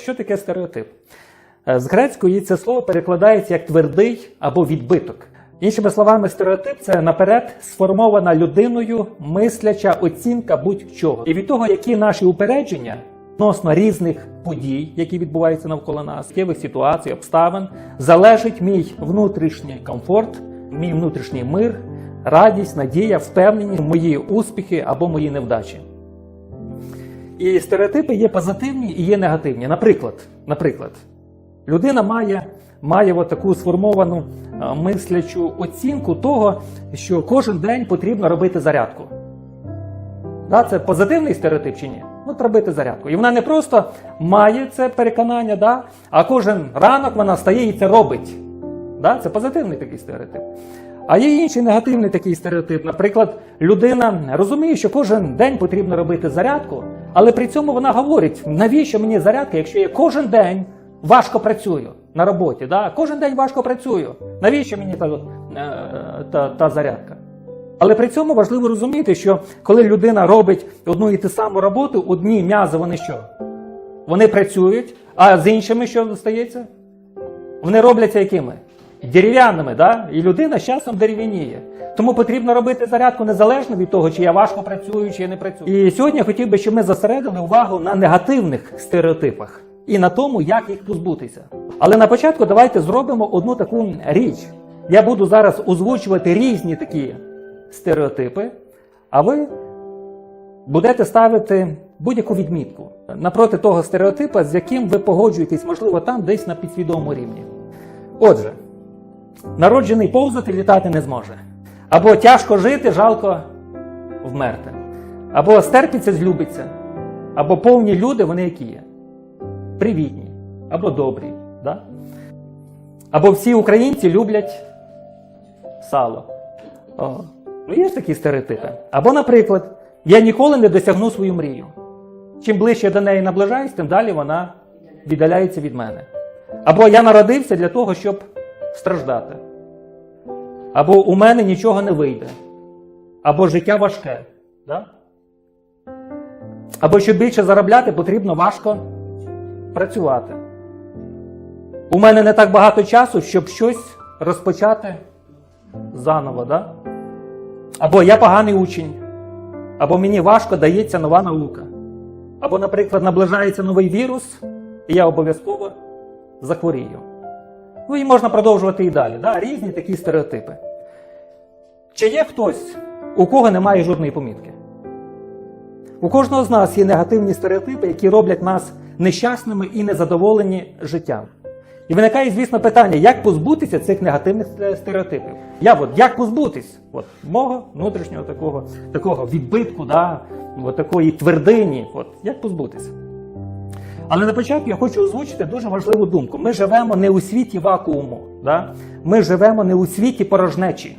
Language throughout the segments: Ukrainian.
Що таке стереотип? Е, З грецької це слово перекладається як твердий або відбиток. Іншими словами, стереотип це наперед сформована людиною мисляча оцінка будь-чого. І від того, які наші упередження відносно різних подій, які відбуваються навколо нас, життєвих ситуацій, обставин, залежить мій внутрішній комфорт, мій внутрішній мир, радість, надія, впевненість, мої успіхи або мої невдачі. І стереотипи є позитивні і є негативні. Наприклад, наприклад, людина має, має от таку сформовану е, мислячу оцінку того, що кожен день потрібно робити зарядку. Да, це позитивний стереотип чи ні? Ну, робити зарядку. І вона не просто має це переконання, да, а кожен ранок вона стає і це робить. Да? Це позитивний такий стереотип. А є інший негативний такий стереотип. Наприклад, людина розуміє, що кожен день потрібно робити зарядку, але при цьому вона говорить, навіщо мені зарядка, якщо я кожен день важко працюю на роботі. Да? Кожен день важко працюю. Навіщо мені та, е, та, та зарядка? Але при цьому важливо розуміти, що коли людина робить одну і ту саму роботу, одні м'язи вони що? Вони працюють, а з іншими що стається? Вони робляться якими? Дерев'яними, да? і людина з часом дерев'яніє. Тому потрібно робити зарядку незалежно від того, чи я важко працюю, чи я не працюю. І сьогодні я хотів би, щоб ми зосередили увагу на негативних стереотипах і на тому, як їх позбутися. Але на початку давайте зробимо одну таку річ. Я буду зараз озвучувати різні такі стереотипи, а ви будете ставити будь-яку відмітку напроти того стереотипа, з яким ви погоджуєтесь, можливо, там десь на підсвідомому рівні. Отже, народжений повзати літати не зможе. Або тяжко жити, жалко вмерти. Або стерпиться, злюбиться, або повні люди, вони які є. Привітні, або добрі. Да? Або всі українці люблять сало. О. Ну, є ж такі стереотипи. Або, наприклад, я ніколи не досягну свою мрію. Чим ближче я до неї наближаюсь, тим далі вона віддаляється від мене. Або я народився для того, щоб страждати. Або у мене нічого не вийде. Або життя важке. Да? Або щоб більше заробляти, потрібно важко працювати. У мене не так багато часу, щоб щось розпочати заново. Да? Або я поганий учень, або мені важко дається нова наука. Або, наприклад, наближається новий вірус, і я обов'язково захворію. Ну і можна продовжувати і далі. Да? Різні такі стереотипи. Чи є хтось, у кого немає жодної помітки? У кожного з нас є негативні стереотипи, які роблять нас нещасними і незадоволені життям. І виникає, звісно, питання, як позбутися цих негативних стереотипів. Я от як позбутись от, мого внутрішнього такого такого відбитку, да, от такої твердині. От, як позбутися? Але на початку я хочу озвучити дуже важливу думку. Ми живемо не у світі вакууму, да? ми живемо не у світі порожнечі.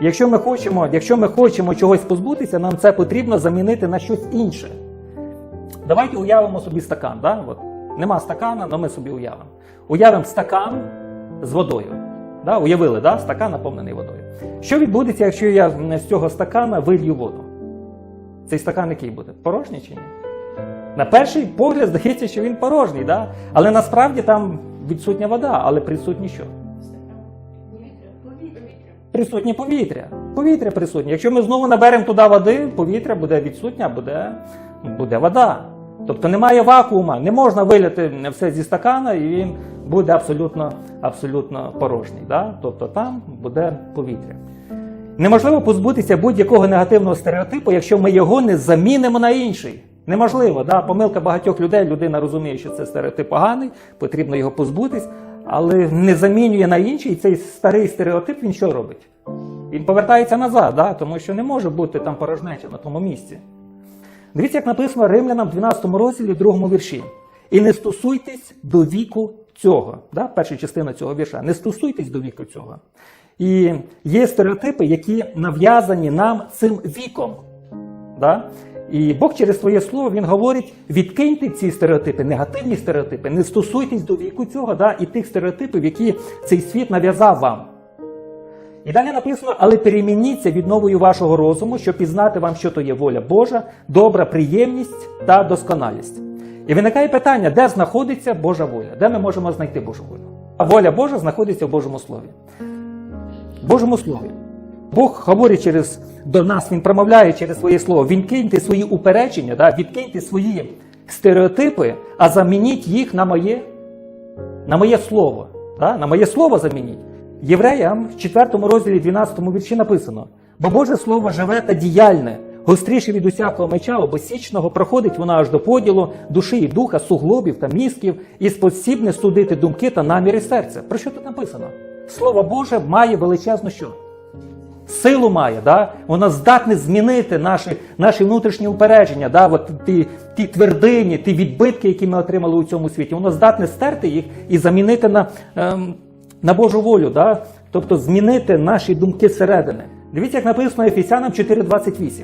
Якщо ми хочемо, якщо ми хочемо чогось позбутися, нам це потрібно замінити на щось інше. Давайте уявимо собі стакан. Да? От, нема стакана, але ми собі уявимо. Уявимо стакан з водою. Да? Уявили, да? стакан наповнений водою. Що відбудеться, якщо я з цього стакана вилью воду? Цей стакан який буде? Порожній чи ні? На перший погляд здається, що він порожній, да? але насправді там відсутня вода, але присутні що? Присутнє повітря. Повітря присутнє. Якщо ми знову наберемо туди води, повітря буде відсутнє, буде, буде вода. Тобто немає вакуума, не можна виляти все зі стакана, і він буде абсолютно, абсолютно порожній. Да? Тобто там буде повітря. Неможливо позбутися будь-якого негативного стереотипу, якщо ми його не замінимо на інший. Неможливо, да? помилка багатьох людей, людина розуміє, що це стереотип поганий, потрібно його позбутись, але не замінює на інший, і цей старий стереотип він що робить? Він повертається назад, да? тому що не може бути там порожнеча на тому місці. Дивіться, як написано Римлянам в 12 розділі, 2 вірші. І не стосуйтесь до віку цього. Да? Перша частина цього вірша. Не стосуйтесь до віку цього. І є стереотипи, які нав'язані нам цим віком. Да? І Бог через своє слово Він говорить: відкиньте ці стереотипи, негативні стереотипи, не стосуйтесь до віку цього, да? і тих стереотипів, які цей світ нав'язав вам. І далі написано, але перемініться від новою вашого розуму, щоб пізнати вам, що то є воля Божа, добра приємність та досконалість. І виникає питання, де знаходиться Божа воля? Де ми можемо знайти Божу волю? А воля Божа знаходиться в Божому Слові. В Божому Слові. Бог говорить через до нас, Він промовляє через своє слово. Відкиньте свої упередження, да? відкиньте свої стереотипи, а замініть їх на моє, на моє слово. Да? На моє слово замініть. Євреям в 4 розділі 12 вірші написано: бо Боже Слово живе та діяльне, гостріше від усякого меча обосічного, проходить вона аж до поділу душі і духа, суглобів та мізків, і спосібне судити думки та наміри серця. Про що тут написано? Слово Боже має величезну що? Силу має, да? воно здатне змінити наші, наші внутрішні упередження, да? От ті, ті твердині, ті відбитки, які ми отримали у цьому світі. Воно здатне стерти їх і замінити на, ем, на Божу волю, да? тобто змінити наші думки зсередини. Дивіться, як написано Ефесянам 4:28.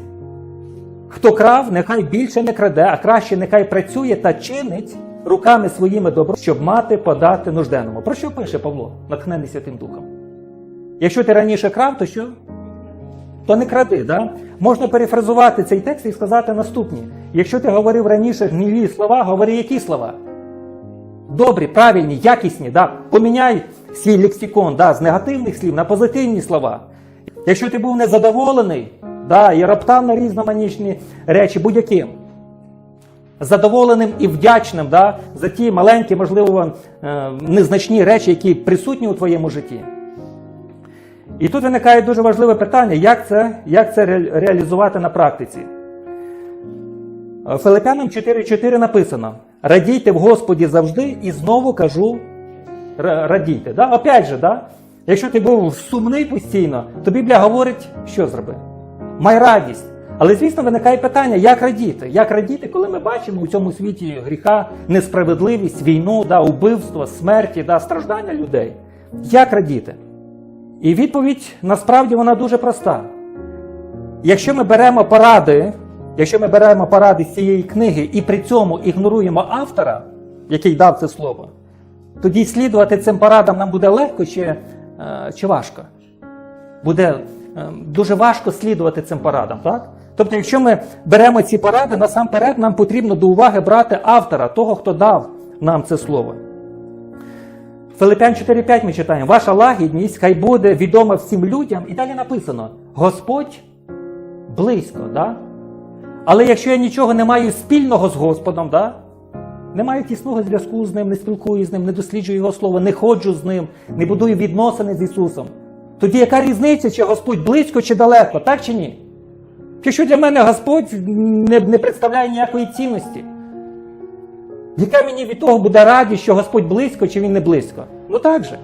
Хто крав, нехай більше не краде, а краще нехай працює та чинить руками своїми добро, щоб мати подати нужденному. Про що пише Павло, натхнений Святим Духом? Якщо ти раніше крав, то що? То не кради, да? Можна перефразувати цей текст і сказати наступні. Якщо ти говорив раніше гніві слова, говори які слова? Добрі, правильні, якісні, да? поміняй свій лексикон да, з негативних слів на позитивні слова. Якщо ти був незадоволений, да, і роптав на різноманітні речі, будь-яким. Задоволеним і вдячним да, за ті маленькі, можливо, е, незначні речі, які присутні у твоєму житті. І тут виникає дуже важливе питання, як це, як це ре- реалізувати на практиці. Филипянам 4.4 написано: Радійте в Господі завжди, і знову кажу, радійте. Да? Опять же, да? якщо ти був сумний постійно, то Біблія говорить, що зроби? Май радість. Але, звісно, виникає питання, як радіти? Як радіти, коли ми бачимо у цьому світі гріха, несправедливість, війну, да, убивство, смерті, да, страждання людей? Як радіти? І відповідь насправді вона дуже проста. Якщо ми беремо поради, якщо ми беремо поради з цієї книги і при цьому ігноруємо автора, який дав це слово, тоді слідувати цим порадам нам буде легко чи, е, чи важко? Буде е, дуже важко слідувати цим порадам, так? Тобто, якщо ми беремо ці поради, насамперед нам потрібно до уваги брати автора, того, хто дав нам це слово. Филипян 4.5 ми читаємо: Ваша лагідність хай буде відома всім людям. І далі написано: Господь близько. Да? Але якщо я нічого не маю спільного з Господом, да? не маю тісного зв'язку з ним, не спілкуюся з ним, не досліджую його слово, не ходжу з ним, не будую відносини з Ісусом. Тоді яка різниця, чи Господь близько чи далеко, так чи ні? Якщо для мене Господь не, не представляє ніякої цінності. Яка мені від того буде радість, що Господь близько чи він не близько? Ну так же.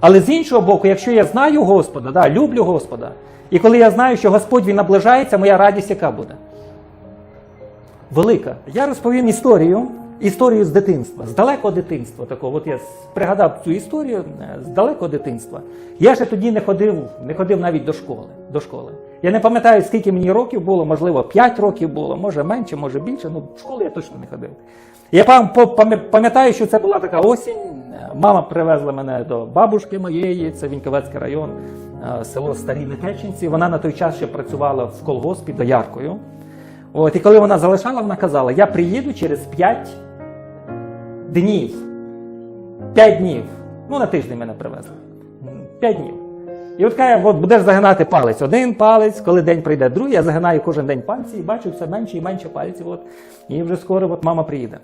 Але з іншого боку, якщо я знаю Господа, да, люблю Господа, і коли я знаю, що Господь він наближається, моя радість яка буде? Велика. Я розповім історію, історію з дитинства, з далекого дитинства. Такого. От я пригадав цю історію е, з далекого дитинства. Я ще тоді не ходив, не ходив навіть до школи. До школи. Я не пам'ятаю, скільки мені років було, можливо, 5 років було, може менше, може більше. Ну, в школу я точно не ходив. Я пам- пам'ятаю, що це була така осінь. Мама привезла мене до бабушки моєї, це Віньковецький район, е, село Старі Непеченці. Вона на той час ще працювала в колгоспі дояркою. От, і коли вона залишала, вона казала: я приїду через 5 днів. 5 днів. Ну, на тиждень мене привезли. 5 днів. І от каже, от будеш загинати палець. Один палець, коли день прийде другий, я загинаю кожен день пальці і бачу все менше і менше пальців. От, і вже скоро от мама приїде.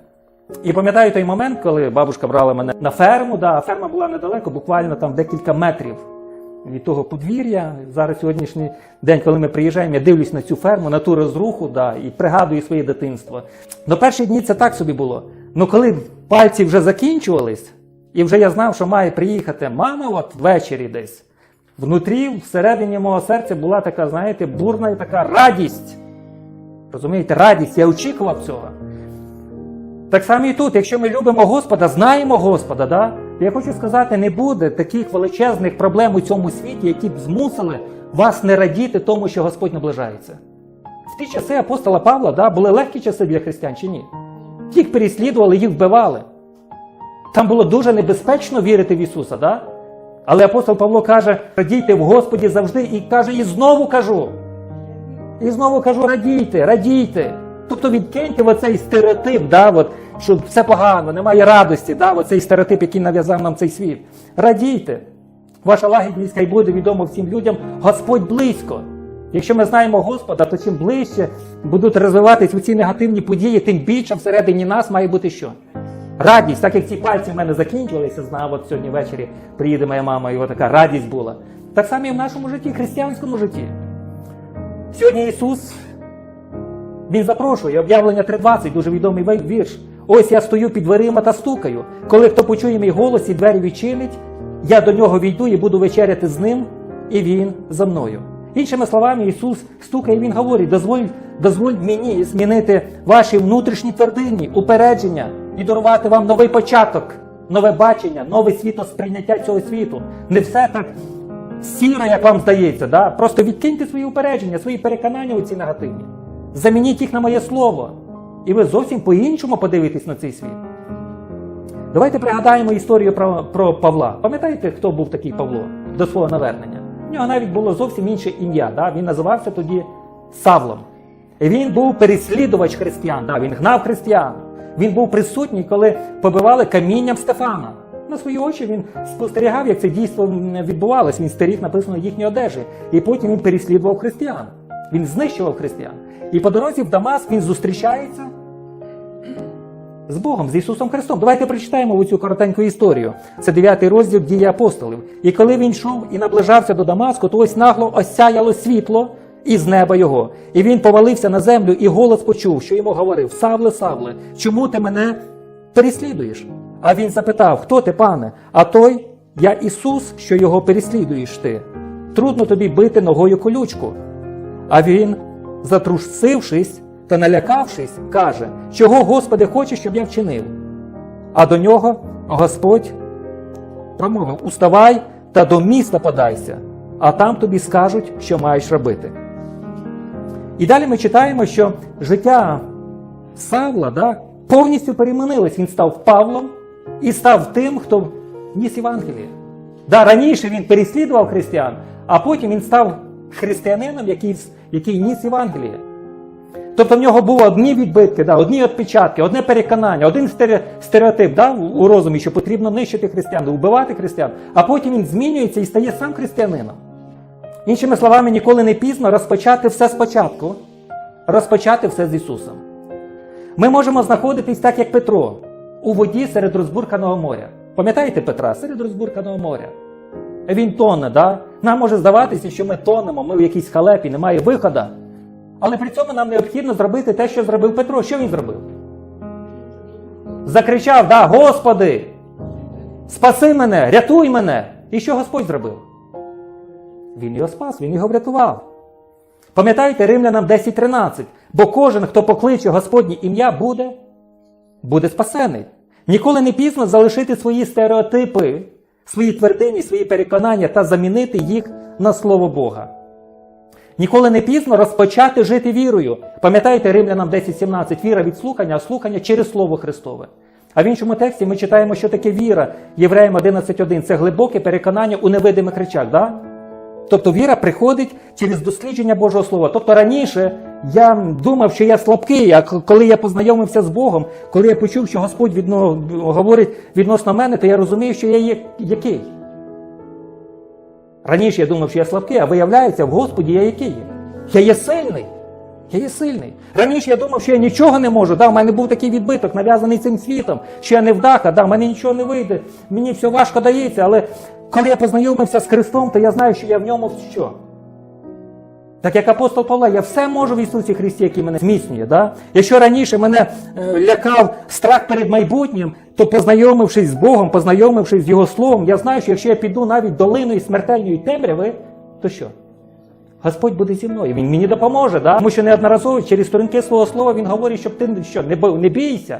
І пам'ятаю той момент, коли бабушка брала мене на ферму. Да, ферма була недалеко, буквально там декілька метрів від того подвір'я. Зараз сьогоднішній день, коли ми приїжджаємо, я дивлюсь на цю ферму, на ту розруху, да, і пригадую своє дитинство. До перші дні це так собі було. Ну коли пальці вже закінчувались, і вже я знав, що має приїхати мама от ввечері десь. Внутрі, всередині мого серця була така, знаєте, бурна і така радість. Розумієте, радість, я очікував цього. Так само і тут, якщо ми любимо Господа, знаємо Господа, да? я хочу сказати, не буде таких величезних проблем у цьому світі, які б змусили вас не радіти тому, що Господь наближається. В ті часи апостола Павла да, були легкі часи для християн чи ні? Їх переслідували, їх вбивали. Там було дуже небезпечно вірити в Ісуса, да? але апостол Павло каже: радійте в Господі завжди, і каже, і знову кажу. І знову кажу, радійте, радійте. Тобто відкиньте оцей стереотип, да, от, що все погано, немає радості, да, оцей стереотип, який нав'язав нам цей світ. Радійте. Ваша лагідність хай буде відомо всім людям, Господь близько. Якщо ми знаємо Господа, то чим ближче будуть розвиватись ці негативні події, тим більше всередині нас має бути що? Радість, так як ці пальці в мене закінчилися, знав, от сьогодні ввечері приїде моя мама, і така радість була. Так само і в нашому житті, християнському житті. Сьогодні Ісус, Він запрошує, об'явлення 3.20, дуже відомий вірш. Ось я стою під дверима та стукаю. Коли хто почує мій голос і двері відчинить, я до нього війду і буду вечеряти з ним, і він за мною. Іншими словами, Ісус стукає, Він говорить: дозволь, дозволь мені змінити ваші внутрішні твердині, упередження і дарувати вам новий початок, нове бачення, нове світосприйняття цього світу. Не все так сіро, як вам здається. Да? Просто відкиньте свої упередження, свої переконання у ці негативні. Замініть їх на моє слово. І ви зовсім по-іншому подивитесь на цей світ. Давайте пригадаємо історію про, про Павла. Пам'ятаєте, хто був такий Павло до свого навернення? У нього навіть було зовсім інше ім'я. Да? Він називався тоді Савлом. І Він був переслідувач християн, да? він гнав християн. Він був присутній, коли побивали камінням Стефана. На свої очі він спостерігав, як це дійство відбувалось. Він стеріг написано їхні одежі. І потім він переслідував християн. Він знищував християн. І по дорозі в Дамаск він зустрічається з Богом, з Ісусом Христом. Давайте прочитаємо цю коротеньку історію. Це 9 розділ дії апостолів. І коли він йшов і наближався до Дамаску, то ось нагло осяяло світло із неба його. І він повалився на землю, і голос почув, що йому говорив: Савле, Савле, чому ти мене переслідуєш? А він запитав: Хто ти, пане? А той, я Ісус, що його переслідуєш ти. Трудно тобі бити ногою колючку. А він, затрусившись та налякавшись, каже, чого Господи хоче, щоб я вчинив. А до нього Господь промовив: Уставай та до міста подайся, а там тобі скажуть, що маєш робити. І далі ми читаємо, що життя Савла да, повністю перемінилось. Він став Павлом і став тим, хто ніс Євангеліє. Да, раніше він переслідував християн, а потім він став християнином, який, який ніс Євангеліє. Тобто в нього були одні відбитки, да, одні відпечатки, одне переконання, один стереотип да, у розумі, що потрібно нищити християн, вбивати християн, а потім він змінюється і стає сам християнином. Іншими словами, ніколи не пізно розпочати все спочатку, розпочати все з Ісусом. Ми можемо знаходитись так, як Петро, у воді серед розбурканого моря. Пам'ятаєте Петра серед розбурканого моря? Він тоне, да? Нам може здаватися, що ми тонемо, ми в якійсь халепі, немає виходу. Але при цьому нам необхідно зробити те, що зробив Петро. Що він зробив? Закричав: Да, Господи! Спаси мене, рятуй мене! І що Господь зробив? Він його спас, він його врятував. Пам'ятаєте Римлянам 10.13? Бо кожен, хто покличе Господнє ім'я, буде, буде спасений. Ніколи не пізно залишити свої стереотипи, свої твердині, свої переконання та замінити їх на Слово Бога. Ніколи не пізно розпочати жити вірою. Пам'ятаєте Римлянам 10.17? Віра від слухання, а слухання через Слово Христове. А в іншому тексті ми читаємо, що таке віра. Євреям 11.1. Це глибоке переконання у невидимих речах. Да? Тобто віра приходить через дослідження Божого Слова. Тобто раніше я думав, що я слабкий, а коли я познайомився з Богом, коли я почув, що Господь відно, говорить відносно мене, то я розумію, що я є який. Раніше я думав, що я слабкий, а виявляється, в Господі я який є? Я є сильний. Я є сильний. Раніше я думав, що я нічого не можу. Да, в мене був такий відбиток, нав'язаний цим світом, що я не вдаха, да, в мене нічого не вийде, мені все важко дається, але коли я познайомився з Христом, то я знаю, що я в ньому що? Так як апостол Павло, я все можу в Ісусі Христі, який мене зміцнює. Да? Якщо раніше мене е, лякав страх перед майбутнім, то познайомившись з Богом, познайомившись з Його Словом, я знаю, що якщо я піду навіть долиною смертельної темряви, то що? Господь буде зі мною, Він мені допоможе, да? тому що неодноразово через сторінки свого слова Він говорить, щоб ти що, не бійся.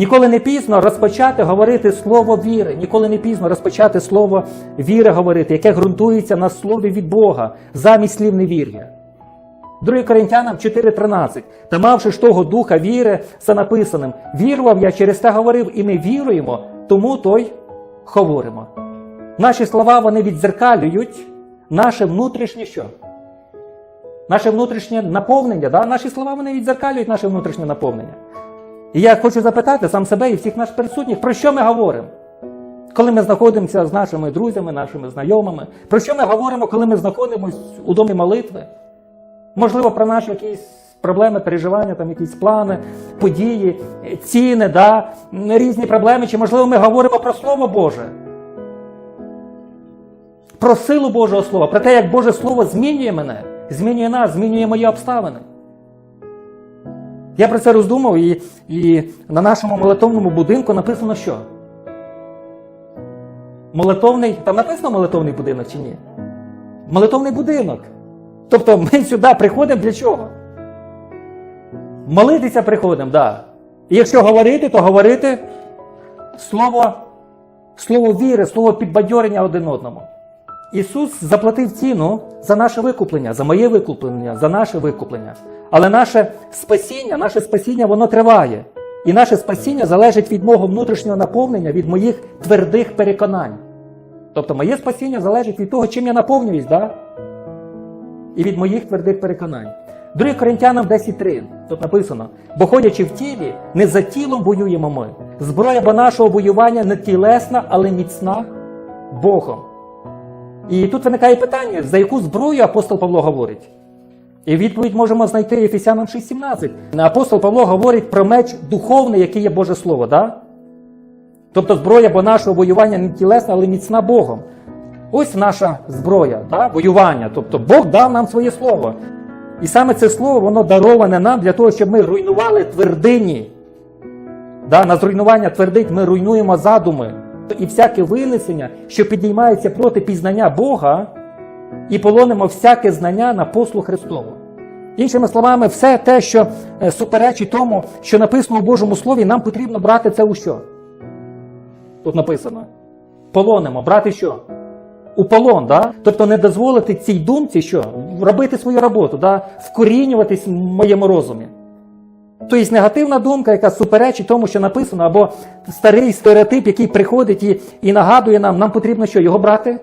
Ніколи не пізно розпочати говорити слово віри, ніколи не пізно розпочати слово віри говорити, яке ґрунтується на слові від Бога, замість слів невір'я. 2 Коринтянам 4:13. Та мавши ж того духа віри, за написаним, вірував я, через те говорив, і ми віруємо, тому то й говоримо. Наші слова вони відзеркалюють наше внутрішнє що? Наше внутрішнє наповнення. Да? Наші слова вони відзеркалюють наше внутрішнє наповнення. І я хочу запитати сам себе і всіх наших присутніх, про що ми говоримо? Коли ми знаходимося з нашими друзями, нашими знайомими, про що ми говоримо, коли ми знаходимося у домі молитви? Можливо, про наші якісь проблеми, переживання, там якісь плани, події, ціни, да, різні проблеми, чи можливо ми говоримо про Слово Боже. Про силу Божого Слова, про те, як Боже Слово змінює мене, змінює нас, змінює мої обставини. Я про це роздумав, і, і на нашому молитовному будинку написано що? Молитовний, там написано молитовний будинок чи ні? Молитовний будинок. Тобто ми сюди приходимо для чого? Молитися приходимо. Да. І якщо говорити, то говорити слово, слово віри, слово підбадьорення один одному. Ісус заплатив ціну за наше викуплення, за моє викуплення, за наше викуплення. Але наше спасіння, наше спасіння, воно триває. І наше спасіння залежить від мого внутрішнього наповнення, від моїх твердих переконань. Тобто моє спасіння залежить від того, чим я наповнююсь, да? і від моїх твердих переконань. 2 Коринтянам 10.3 тут написано: бо ходячи в тілі, не за тілом воюємо ми. Зброя бо нашого воювання не тілесна, але міцна Богом. І тут виникає питання, за яку зброю апостол Павло говорить? І відповідь можемо знайти Ефесянам 6.17. Апостол Павло говорить про меч духовний, який є Боже Слово. Да? Тобто зброя бо нашого воювання не тілесна, але міцна Богом. Ось наша зброя, да? воювання. Тобто Бог дав нам своє слово. І саме це слово воно дароване нам для того, щоб ми руйнували твердині. Да? На зруйнування твердить ми руйнуємо задуми. І всяке винесення, що піднімається проти пізнання Бога, і полонимо всяке знання на послуг Христову. Іншими словами, все те, що е, суперечить тому, що написано у Божому Слові, нам потрібно брати це у що? Тут написано. Полонимо, брати що? У полон, да? тобто не дозволити цій думці що? робити свою роботу, да? вкорінюватись в моєму розумі. Тобто негативна думка, яка суперечить тому, що написано, або старий стереотип, який приходить і і нагадує нам, нам потрібно що? Його брати?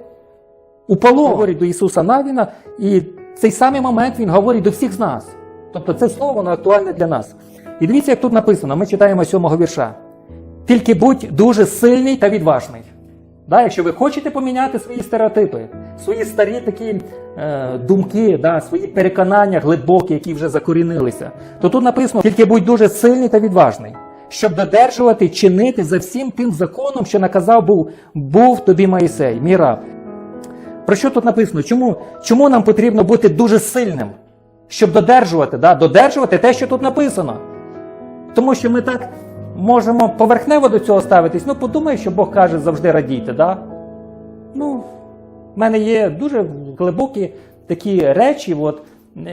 У полон говорить до Ісуса Навіна, і в цей самий момент Він говорить до всіх з нас. Тобто це слово воно актуальне для нас. І дивіться, як тут написано, ми читаємо сьомого вірша. Тільки будь дуже сильний та відважний. Да, Якщо ви хочете поміняти свої стереотипи, свої старі такі е, думки, да, свої переконання глибокі, які вже закорінилися, то тут написано: тільки будь дуже сильний та відважний, щоб додержувати, чинити за всім тим законом, що наказав був, був тобі Моїсей, мій раб. Про що тут написано? Чому чому нам потрібно бути дуже сильним, щоб додержувати, да, додержувати те, що тут написано? Тому що ми так можемо поверхнево до цього ставитись. Ну, подумай, що Бог каже завжди радійте. Да? Ну, в мене є дуже глибокі такі речі, от,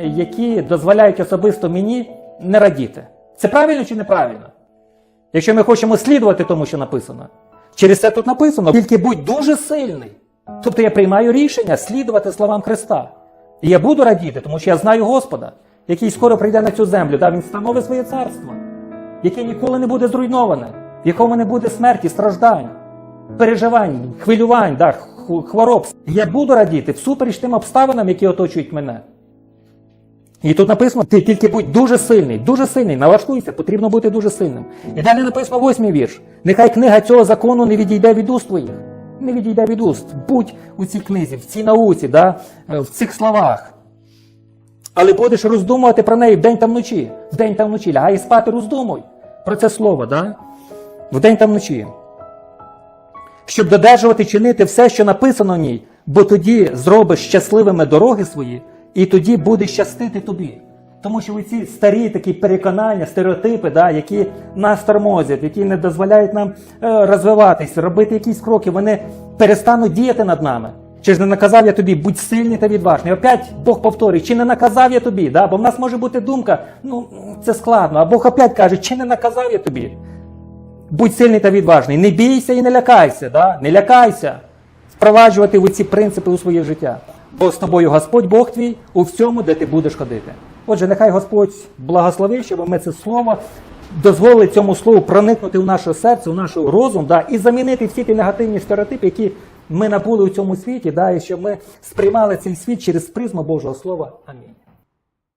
які дозволяють особисто мені не радіти. Це правильно чи неправильно? Якщо ми хочемо слідувати тому, що написано. Через це тут написано, тільки будь дуже сильний. Тобто я приймаю рішення слідувати словам Христа. І я буду радіти, тому що я знаю Господа, який скоро прийде на цю землю, да, Він встановить своє царство яке ніколи не буде зруйноване, в якому не буде смерті, страждань, переживань, хвилювань, да, хвороб. Я буду радіти всупереч тим обставинам, які оточують мене. І тут написано, ти тільки будь дуже сильний, дуже сильний, налаштуйся, потрібно бути дуже сильним. І далі написано восьмий вірш. Нехай книга цього закону не відійде від уст твоїх. Не відійде від уст. Будь у цій книзі, в цій науці, да, в цих словах. Але будеш роздумувати про неї вдень та вночі. Вдень та вночі. Лягай спати, роздумуй про це слово, да? вдень та вночі. Щоб додержувати чинити все, що написано в ній, бо тоді зробиш щасливими дороги свої, і тоді буде щастити тобі. Тому що ці старі такі переконання, стереотипи, да, які нас тормозять, які не дозволяють нам е, розвиватись, робити якісь кроки, вони перестануть діяти над нами. Чи ж не наказав я тобі, будь сильний та відважний. Опять Бог повторює, чи не наказав я тобі? Да? Бо в нас може бути думка, ну це складно. А Бог опять каже, чи не наказав я тобі? Будь сильний та відважний. Не бійся і не лякайся. Да? Не лякайся. Впроваджувати ці принципи у своє життя. Бо з тобою Господь Бог твій у всьому, де ти будеш ходити. Отже, нехай Господь благословив, щоб ми це слово дозволили цьому слову проникнути в наше серце, в наш розум, да, і замінити всі ті негативні стереотипи, які ми набули у цьому світі, да, і щоб ми сприймали цей світ через призму Божого Слова. Амінь.